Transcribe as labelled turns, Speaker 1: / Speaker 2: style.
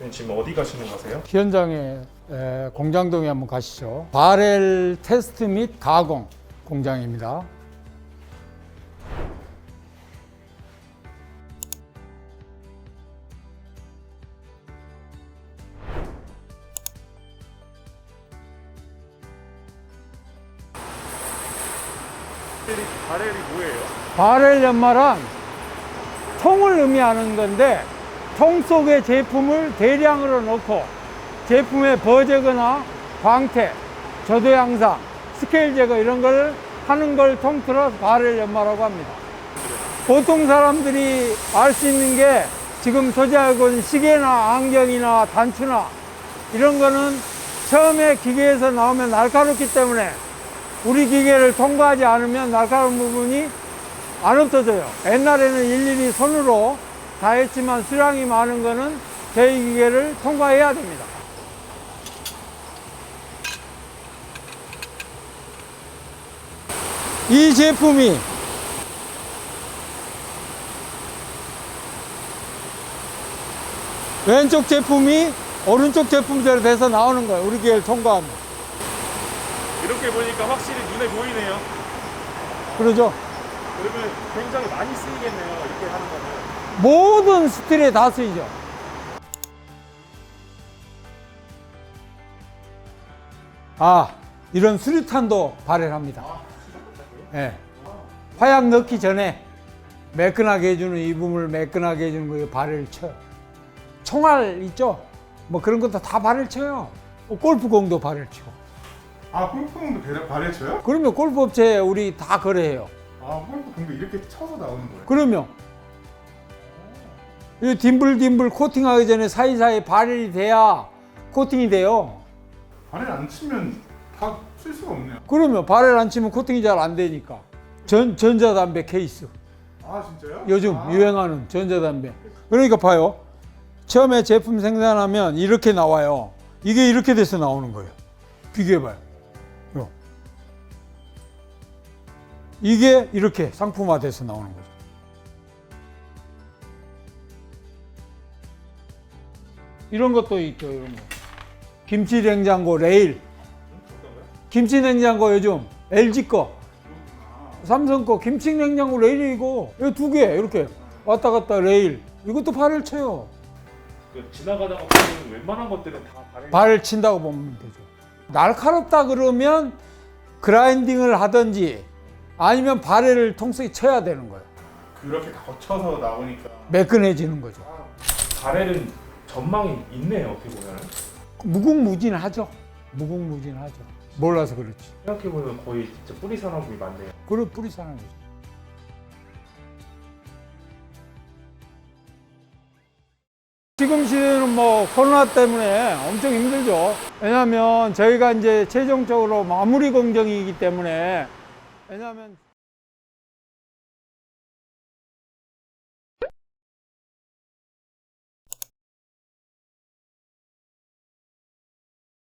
Speaker 1: 네, 지금 어디 가시는 거세요?
Speaker 2: 현장에 에, 공장동에 한번 가시죠. 바렐 테스트 및 가공 공장입니다.
Speaker 1: 바렐이 뭐예요?
Speaker 2: 바렐 연마란 통을 의미하는 건데 통 속에 제품을 대량으로 넣고 제품의 버제거나 광택, 저도 양상, 스케일 제거 이런 걸 하는 걸 통틀어 바렐 연마라고 합니다. 보통 사람들이 알 수 있는 게 지금 소지하고 있는 시계나 안경이나 단추나 이런 거는 처음에 기계에서 나오면 날카롭기 때문에 우리 기계를 통과하지 않으면 날카로운 부분이 안 없어져요. 옛날에는 일일이 손으로 다 했지만 수량이 많은 거는 저희 기계를 통과해야 됩니다. 이 제품이 왼쪽 제품이 오른쪽 제품대로 돼서 나오는 거예요. 우리 기계를 통과하면.
Speaker 1: 이렇게 보니까 확실히 눈에 보이네요.
Speaker 2: 그러죠?
Speaker 1: 그러면 굉장히 많이 쓰이겠네요. 이렇게.
Speaker 2: 모든 스틸에 다 쓰이죠. 아, 이런 수류탄도 발열합니다. 예. 화약 넣기 전에 매끈하게 해주는 이 부분을 매끈하게 해주는 거에 발을 쳐요. 총알 있죠? 뭐 그런 것도 다 발을 쳐요. 뭐 골프공도 발을 치고.
Speaker 3: 아 골프공도 배를 발에 쳐요?
Speaker 2: 그러면 골프업체에 우리 다 거래해요.
Speaker 3: 아 골프공도 이렇게 쳐서 나오는 거예요?
Speaker 2: 그러면 이 딤블딤블 코팅하기 전에 사이사이 발열이 돼야 코팅이 돼요.
Speaker 3: 발에 안 치면 다 쓸 수가 없네요.
Speaker 2: 그러면 발열 안 치면 코팅이 잘 안 되니까. 전 전자담배 케이스.
Speaker 3: 아 진짜요?
Speaker 2: 요즘
Speaker 3: 아,
Speaker 2: 유행하는 전자담배. 그러니까 봐요. 처음에 제품 생산하면 이렇게 나와요. 이게 이렇게 돼서 나오는 거예요. 비교해봐요. 요. 이게 이렇게 상품화돼서 나오는 거죠. 이런 것도 있죠. 이런 거. 김치 냉장고 레일. 김치 냉장고 요즘 LG 거. 삼성 거 김치 냉장고 레일이고 이거 두 개 이렇게 왔다 갔다 레일 이것도 발을 쳐요
Speaker 1: 그 지나가다가 보면 웬만한 것들은 다 바렐.
Speaker 2: 발을 친다고 보면 되죠 날카롭다 그러면 그라인딩을 하든지 아니면 발을 통속에 쳐야 되는 거예요
Speaker 3: 그렇게 거쳐서 나오니까
Speaker 2: 매끈해지는 거죠
Speaker 1: 바렐은 전망이 있네요. 어떻게 보면.
Speaker 2: 무궁무진하죠 무궁무진하죠 몰라서 그렇지
Speaker 1: 생각해 보면 거의 진짜 뿌리 산업이 많네요.
Speaker 2: 그걸 뿌리 사는 거죠 지금 시대는 뭐 코로나 때문에 엄청 힘들죠. 왜냐하면 저희가 이제 최종적으로 마무리 공정이기 때문에 왜냐하면